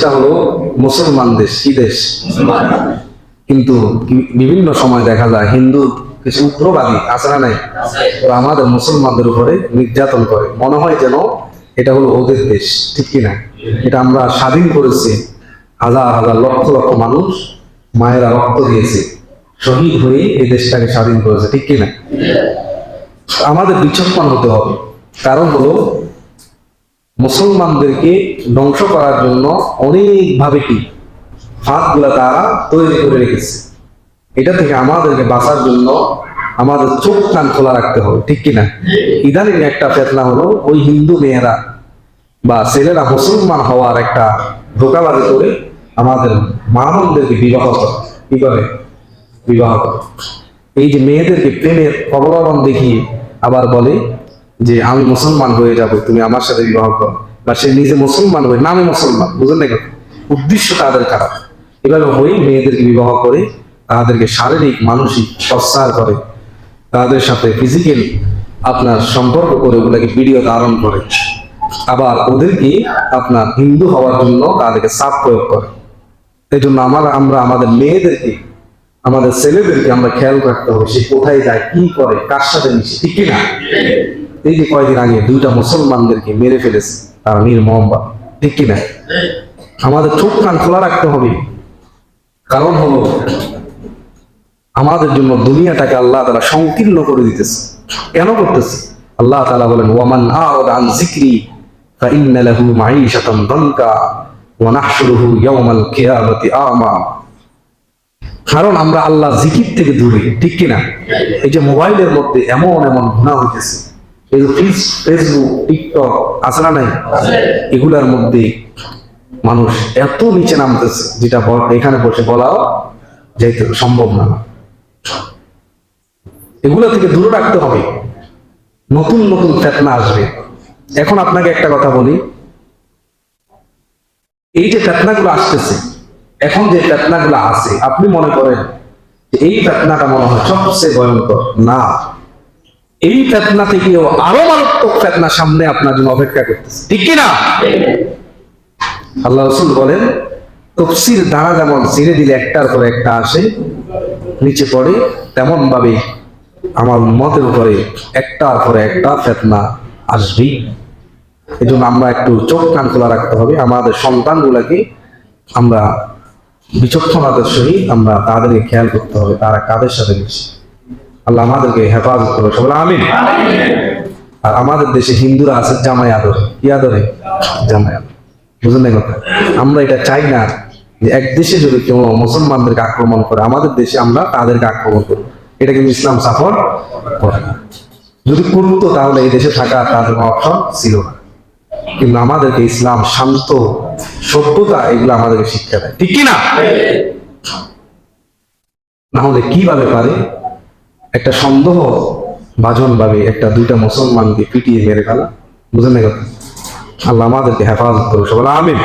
দেশটা হলো মুসলমান দেশ কি দেশ? কিন্তু বিভিন্ন সময় দেখা যায় হিন্দু কিছু উগ্রবাদী আছে না নাই? ওরা আমাদের মুসলমানদের উপরে নির্যাতন করে। মনে হয় যেন এটা হলো ওদের দেশ ঠিক কিনা এটা আমরা স্বাধীন করেছি। হাজার হাজার লক্ষ লক্ষ মানুষ মায়েরা রক্ত দিয়েছে। শহীদ হয়ে এই দেশটাকে স্বাধীন করেছে ঠিক কিনা আমাদের বিচক্ষণ হতে হবে। কারণ হলো মুসলমানদেরকে ধ্বংস করার জন্য অনেকভাবে কি ফাঁদগুলা তারা তৈরি করে রেখেছে। এটা থেকে আমাদেরকে বাঁচার জন্য আমাদের চোখ কান খোলা রাখতে হবে, ঠিক কিনা? ইদানিং একটা ফেতনা হলো, ওই হিন্দু মেয়েরা বা ছেলেরা মুসলমান হওয়ার একটা ধোকাবাজি করে আমাদের মা বোনদেরকে বিবাহ করে। কি করে? বিবাহ করে। এই যে মেয়েদেরকে প্রেমের অবলম্বন দেখিয়ে আবার বলে যে আমি মুসলমান হয়ে যাব, তুমি আমার সাথে বিবাহ করো। বা সে নিজে মুসলমান হয়ে, নামে মুসলমান বুঝলেন না? উদ্দেশ্য তাদের খারাপ। এভাবে হয়ে মেয়েদেরকে বিবাহ করে, তাদেরকে শারীরিক, মানসিক প্রস্তার করে, তাদের সাথে ফিজিক্যাল আপনার সম্পর্ক করে, ওগুলাকে ভিডিও ধারণ করে। আবার ওদেরকে আপনার হিন্দু হওয়ার জন্য তাদেরকে চাপ প্রয়োগ করে। এই জন্য আমার, আমরা আমাদের মেয়েদেরকে, আমাদের ছেলেদেরকে আমরা খেয়াল রাখতে হবে, সে কোথায় যায়, কি করে, কার সাথে মিশে, ঠিক কিনা? এই যে কয়দিন আগে দুইটা মুসলমানদেরকে মেরে ফেলেছে তারা বা ঠিক কিনা? আমাদের চোখ কান খোলা রাখতে হবে। কারণ হলো, আমাদের জন্য দুনিয়াটাকে আল্লাহ তারা সংকীর্ণ করে দিতেছে। কেন করতেছে? আল্লাহ তাআলা বলেন, ওয়ামান আন ফাইন্না লাহু মাঈশাতান দানকা ওয়া নাহশুরুহু ইয়াওমাল কিয়ামাতি আমা। কারণ আমরা আল্লাহ জিকির থেকে দূরে, ঠিক কিনা? এই যে মোবাইলের মধ্যে এমন এমন গুণা হইতেছে। এই ফেসবুক টিকটক আছে না নাই? এগুলার মধ্যে মানুষ এত নিচে নামতেছে, যেটা এখানে বসে বলাও সম্ভব না। থেকে দূরে রাখতে হবে। নতুন নতুন ফেতনা আসবে। এখন আপনাকে একটা কথা বলি। এই যে ফেতনাগুলো আসতেছে, এখন যে ফেতনাগুলো আছে, আপনি মনে করেন এই ফেতনাটা মনে হয় সবচেয়ে ভয়ঙ্কর। না। এই ফেতনা থেকেও আরও মারাত্মক ফেতনা সামনে আপনার জন্য অপেক্ষা করতেছে। ঠিক কি না আল্লাহ রসুল বলেন, তফসির দ্বারা যেমন ছিঁড়ে দিলে একটার পর একটা আসে, নিচে পড়ে তেমন ভাবে আমার মতের উপরে একটার পরে একটা ফেতনা আসবেই এই জন্য আমরা একটু চোখ কান খোলা রাখতে হবে। আমাদের সন্তানগুলাকে আমরা বিচক্ষণতার সহিত আমরা তাদেরকে খেয়াল করতে হবে, তারা কাদের সাথে মিশে? আল্লাহ আমাদেরকে হেফাজত করবে সবাই আমিন। আর আমাদের দেশে হিন্দুরা আছে জামাই আদরে। কি আদরে? জামাই আদরে। বুঝলেন না কথা? আমরা এটা চাই না যে এক দেশে যদি কেউ মুসলমানদেরকে আক্রমণ করে আমাদের দেশে আমরা তাদেরকে আক্রমণ করব। এটা কিন্তু ইসলাম সাফর করে না। যদি করতো তাহলে এই দেশে থাকা তাদের অপশন ছিল না। কিন্তু আমাদেরকে ইসলাম শান্ত সভ্যতা এগুলো আমাদেরকে শিক্ষা দেয়। ঠিক কি না না হলে কীভাবে পারে একটা সন্দেহ ভাবে একটা দুইটা মুসলমানকে পিটিয়ে মেরে ফেলা। বুঝলেন না কথা? আল্লাহ আমাদেরকে হেফাজত করুন সবাই আমিন।